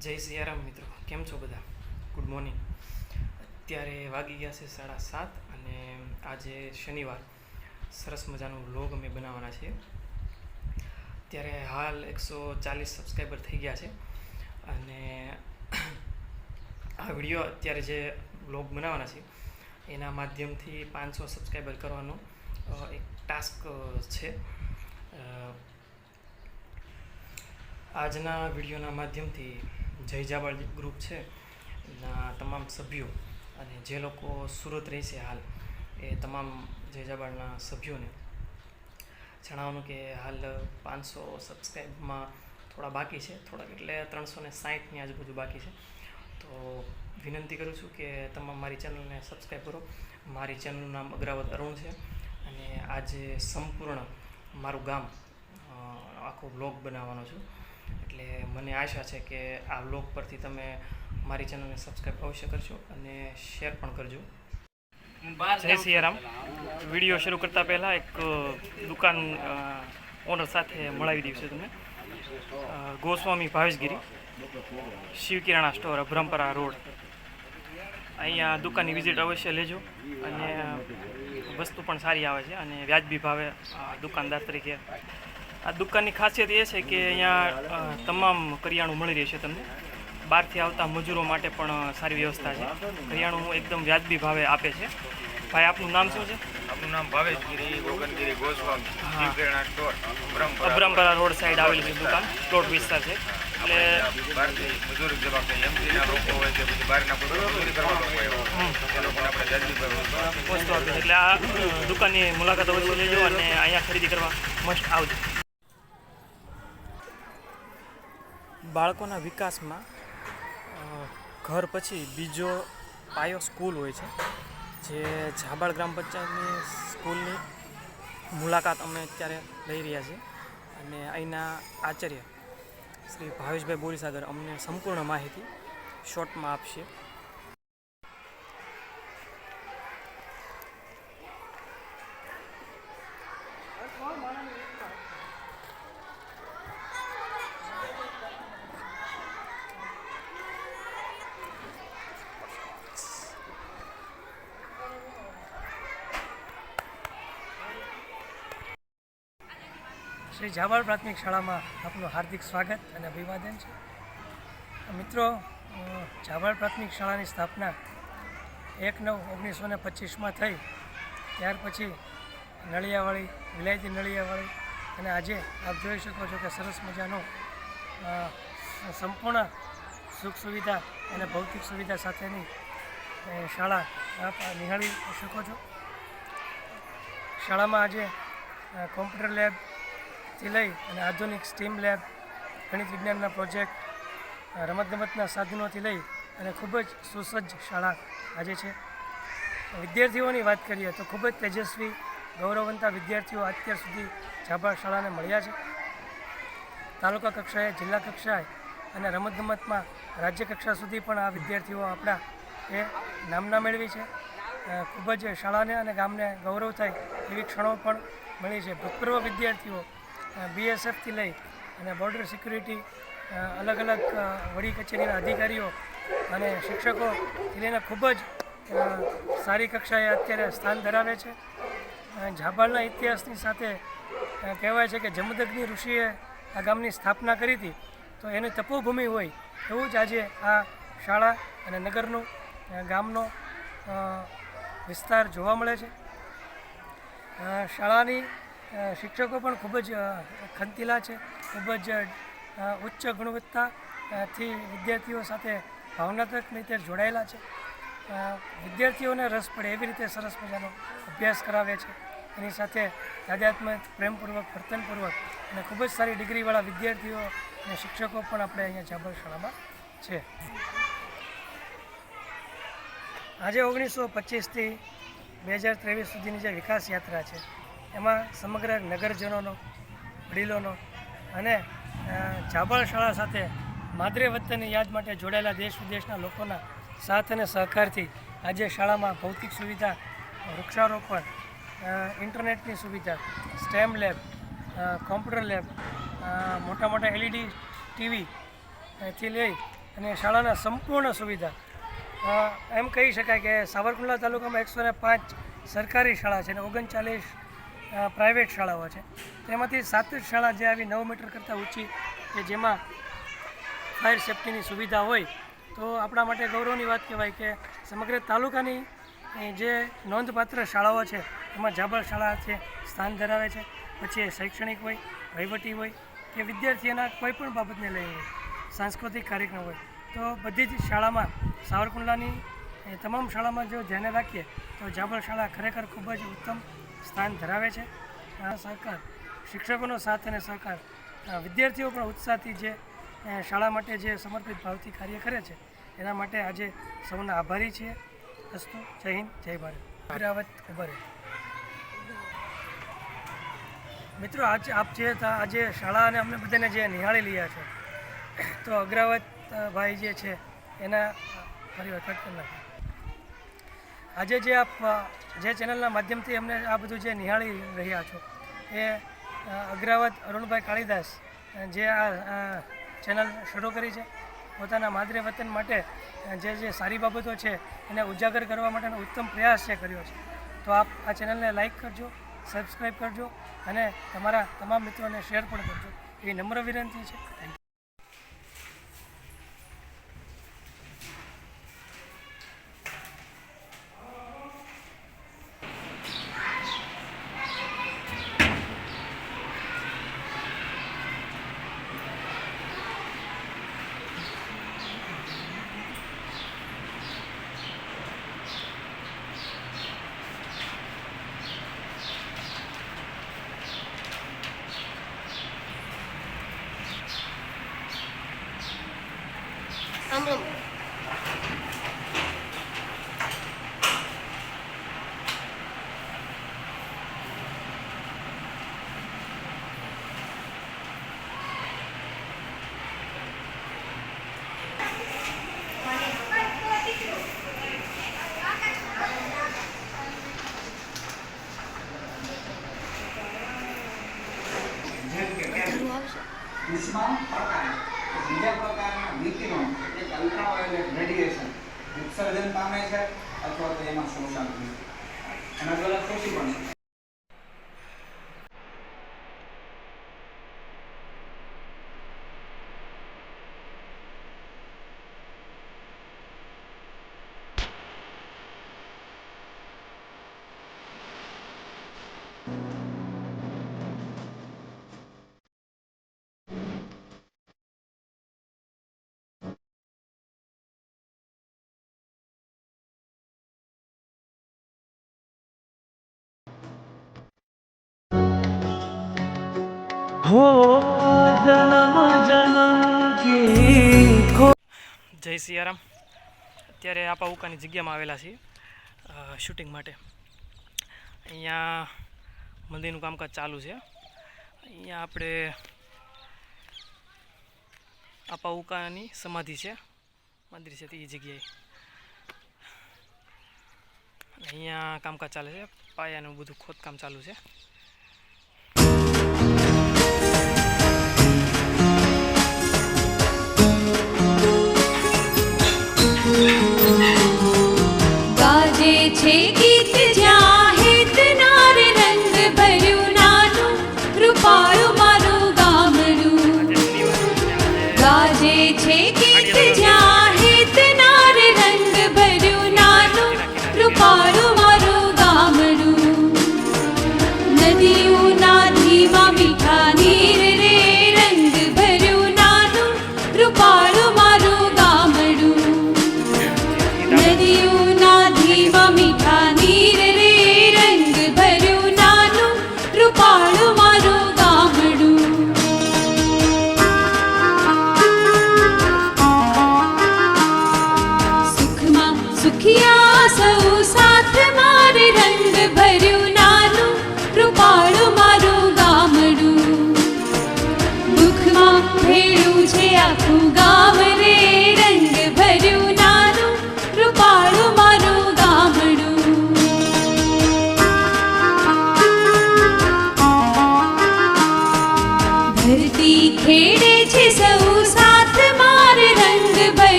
જય સિયારામ મિત્રો, કેમ છો બધા? ગુડ મોર્નિંગ અત્યારે વાગી ગયા છે સાડા સાત અને આજે શનિવાર. સરસ મજાનો વ્લોગ અમે બનાવવાના છીએ. અત્યારે હાલ એકસો ચાલીસ સબસ્ક્રાઈબર થઈ ગયા છે અને આ વીડિયો અત્યારે જે વ્લોગ બનાવવાના છે, એના માધ્યમથી પાંચસો સબસ્ક્રાઈબર કરવાનો એક ટાસ્ક છે. આજના વિડીયોના માધ્યમથી જય જાબાળ ગ્રુપ છે, એના તમામ સભ્યો અને જે લોકો સુરત રહે છે હાલ, એ તમામ જય જાબાળના સભ્યોને જણાવવાનું કે હાલ પાંચસો સબસ્ક્રાઈબમાં થોડા બાકી છે, થોડાક એટલે ત્રણસો ને સાહીઠની આજુબાજુ બાકી છે. તો વિનંતી કરું છું કે તમામ મારી ચેનલને સબસ્ક્રાઈબ કરો. મારી ચેનલનું નામ અગ્રાવત અરુણ છે અને આજે સંપૂર્ણ મારું ગામ આખો બ્લોગ બનાવવાનો છું. એટલે મને આશા છે કે આ બ્લોગ પરથી તમે મારી ચેનલને સબસ્ક્રાઈબ અવશ્ય કરજો અને શેર પણ કરજો. જય સિયારામ. વીડિયો શરૂ કરતા પહેલાં એક દુકાન ઓનર સાથે મળાવી દઈશું છું તમને. Goswami Bhaveshgiri Shiv kirana store Abhrampara road. અહીંયા દુકાનની વિઝિટ અવશ્ય લેજો અને વસ્તુ પણ સારી આવે છે અને વ્યાજબી ભાવે દુકાનદાર તરીકે આ દુકાનની ખાસિયત એ છે કે અહીંયા તમામ કરિયાણું મળી રહેશે તમને. બહારથી આવતા મજૂરો માટે પણ સારી વ્યવસ્થા છે. કરિયાણું એકદમ વ્યાજબી ભાવે આપે છે. ભાઈ આપનું નામ શું છે? આપનું નામ ભાવેશગીરી ગોગનગીરી ગોસ્વામી. અબ્રમપરા રોડ સાઈડ આવેલી છે દુકાન. પ્લોટ વિસ્તાર છે. એટલે બહારથી મજૂરી જેવા એમપીના લોકો હોય કે પછી બહારના કોઈ મજૂરી કરવા હોય હમ. એ લોકોને આપણે જલ્દી પર વસ્તુ આપે છે. એટલે આ દુકાનની મુલાકાત અવશ્ય લેજો અને અહીંયા ખરીદી કરવા મસ્ટ આવજો. બાળકોના વિકાસમાં ઘર પછી બીજો પાયો સ્કૂલ હોય છે, જે ઝાબાળ ગ્રામ પંચાયતની સ્કૂલની મુલાકાત અમે અત્યારે લઈ રહ્યા છીએ. અને અહીંના આચાર્ય શ્રી ભાવેશભાઈ બોરીસાગર અમને સંપૂર્ણ માહિતી શોર્ટમાં આપશે. શ્રી જાવાળ પ્રાથમિક શાળામાં આપનું હાર્દિક સ્વાગત અને અભિવાદન છે. મિત્રો જાવાળ પ્રાથમિક શાળાની સ્થાપના એક નવ ઓગણીસો ને પચીસમાં થઈ. ત્યાર પછી નળિયાવાળી વિલાયતી નળિયાવાળી અને આજે આપ જોઈ શકો છો કે સરસ મજાનો સંપૂર્ણ સુખ સુવિધા અને ભૌતિક સુવિધા સાથેની શાળા આપ નિહાળી શકો છો. શાળામાં આજે કોમ્પ્યુટર લેબ થી લઈ અને આધુનિક સ્ટીમ લેબ, ગણિત વિજ્ઞાનના પ્રોજેક્ટ રમતગમતના સાધનોથી લઈ અને ખૂબ જ સુસજ્જ શાળા આજે છે. વિદ્યાર્થીઓની વાત કરીએ તો ખૂબ જ તેજસ્વી, ગૌરવવંતા વિદ્યાર્થીઓ અત્યાર સુધી જાબાળ શાળાને મળ્યા છે. તાલુકા કક્ષાએ, જિલ્લા કક્ષાએ અને રમતગમતમાં રાજ્ય કક્ષા સુધી પણ આ વિદ્યાર્થીઓ આપણા એ નામના મેળવી છે. ખૂબ જ શાળાને અને ગામને ગૌરવ થાય એવી ક્ષણો પણ મળી છે. ભૂતપૂર્વ વિદ્યાર્થીઓ બીએસએફથી લઈ અને બોર્ડર સિક્યુરિટી અલગ અલગ વડી કચેરીના અધિકારીઓ અને શિક્ષકો લઈને ખૂબ જ સારી કક્ષાએ અત્યારે સ્થાન ધરાવે છે. અ, ઇતિહાસની સાથે કહેવાય છે કે જમદગ્નિ ઋષિએ આ ગામની સ્થાપના કરી હતી. તો એની તપોભૂમિ હોય એવું જ આજે આ શાળા અને નગરનું ગામનો વિસ્તાર જોવા મળે છે. શાળાની શિક્ષકો પણ ખૂબ જ ખંતીલા છે. ખૂબ જ ઉચ્ચ ગુણવત્તાથી વિદ્યાર્થીઓ સાથે ભાવનાત્મક રીતે જોડાયેલા છે. વિદ્યાર્થીઓને રસ પડે એવી રીતે સરસ મજાનો અભ્યાસ કરાવે છે. એની સાથે તાદાત્મક પ્રેમપૂર્વક, વર્તનપૂર્વક અને ખૂબ જ સારી ડિગ્રીવાળા વિદ્યાર્થીઓ અને શિક્ષકો પણ આપણે અહીંયા જાબર શાળામાં છે. આજે ઓગણીસો પચીસથી બે હજાર ત્રેવીસ સુધીની જે વિકાસ યાત્રા છે એમાં સમગ્ર નગરજનોનો, વડીલોનો અને જાબળ શાળા સાથે માદરે વતનની યાદ માટે જોડાયેલા દેશ વિદેશના લોકોના સાથ અને સહકારથી આજે શાળામાં ભૌતિક સુવિધા, વૃક્ષારોપણ ઇન્ટરનેટની સુવિધા, સ્ટેમ લેબ કોમ્પ્યુટર લેબ મોટા મોટા એલઈડી ટીવી થી લઈ અને શાળાના સંપૂર્ણ સુવિધા. એમ કહી શકાય કે સાવરકુંડલા તાલુકામાં એકસો ને પાંચ સરકારી શાળા છે અને ઓગણચાલીસ પ્રાઇવેટ શાળાઓ છે. તેમાંથી સાત શાળા જે આવી નવ મીટર કરતાં ઊંચી કે જેમાં ફાયર સેફ્ટીની સુવિધા હોય, તો આપણા માટે ગૌરવની વાત કહેવાય કે સમગ્ર તાલુકાની જે નોંધપાત્ર શાળાઓ છે, એમાં જાબર શાળા છે, સ્થાન ધરાવે છે, પછી એ શૈક્ષણિક હોય, વહીવટી હોય, કે વિદ્યાર્થીઓના કોઈ પણ બાબતને હોય સાંસ્કૃતિક કાર્યક્રમ હોય, તો બધી જ શાળામાં સાવરકુંડલાની તમામ શાળામાં જો ધ્યાને રાખીએ, તો જાબર શાળા ખરેખર ખૂબ જ ઉત્તમ સ્થાન ધરાવે છે. આ સહકાર શિક્ષકોનો સાથ અને સહકાર વિદ્યાર્થીઓ પણ ઉત્સાહથી જે શાળા માટે જે સમર્પિત ભાવથી કાર્ય કરે છે, એના માટે આજે સૌના આભારી છીએ. અસ્તુ, જય હિન્દ, જય ભારત. અગ્રાવત ઊભા મિત્રો, આજ આપ જે આજે શાળા અને અમને બધાને જે નિહાળી રહ્યા છે, તો અગ્રાવત ભાઈ જે છે, એના ફરી વખત કરી આજે જે આપ જે ચેનલના માધ્યમથી અમને આ બધું જે નિહાળી રહ્યા છો, એ અગ્રાવત અરુણભાઈ કાળીદાસ જે આ ચેનલ શરૂ કરી છે, પોતાના માદરે વતન માટે જે જે સારી બાબતો છે, એને ઉજાગર કરવા માટેનો ઉત્તમ પ્રયાસ છે કર્યો છે, તો આપ આ ચેનલને લાઇક કરજો, સબસ્ક્રાઈબ કરજો, અને તમારા તમામ મિત્રોને શેર પણ કરજો. એવી નમ્ર વિનંતી છે. થેન્ક ઉષ્મા પ્રકાર બીજા પ્રકારના વિકિરણ એટલે કે અલ્ટ્રાવાયોલેટ રેડિયેશન, ઉત્સર્જન પામે છે અથવા તો એમાં શોષણ છે. અને અલગ શોષી પણ શકે હો જન્મ જન્મ જય સિયારામ. અત્યારે આપા ઉકાની જગ્યામાં આવેલા છીએ શૂટિંગ માટે. અહીંયા મંદિરનું કામકાજ ચાલુ છે. અહીંયા આપણે આપા ઉકાની સમાધિ છે. મંદિર છે એ જગ્યાએ. અહીંયા કામકાજ ચાલે છે. પાયાનું બધું ખોદકામ ચાલુ છે. ગાજે છે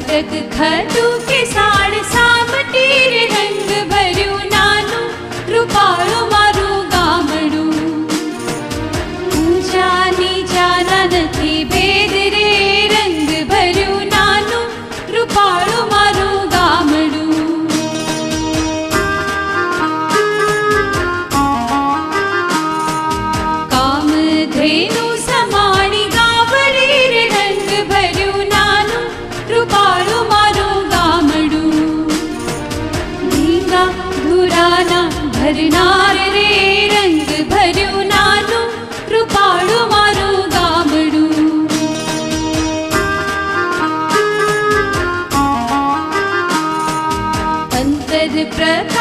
अदरक खदू के साण सामटीर रंग भरियो नानो रुपाळो मारो गामडू। ऊंचानी जाना नथी भेद रे रंग भरियो नानो रुपाळो मारो गामडू। काम धेनु że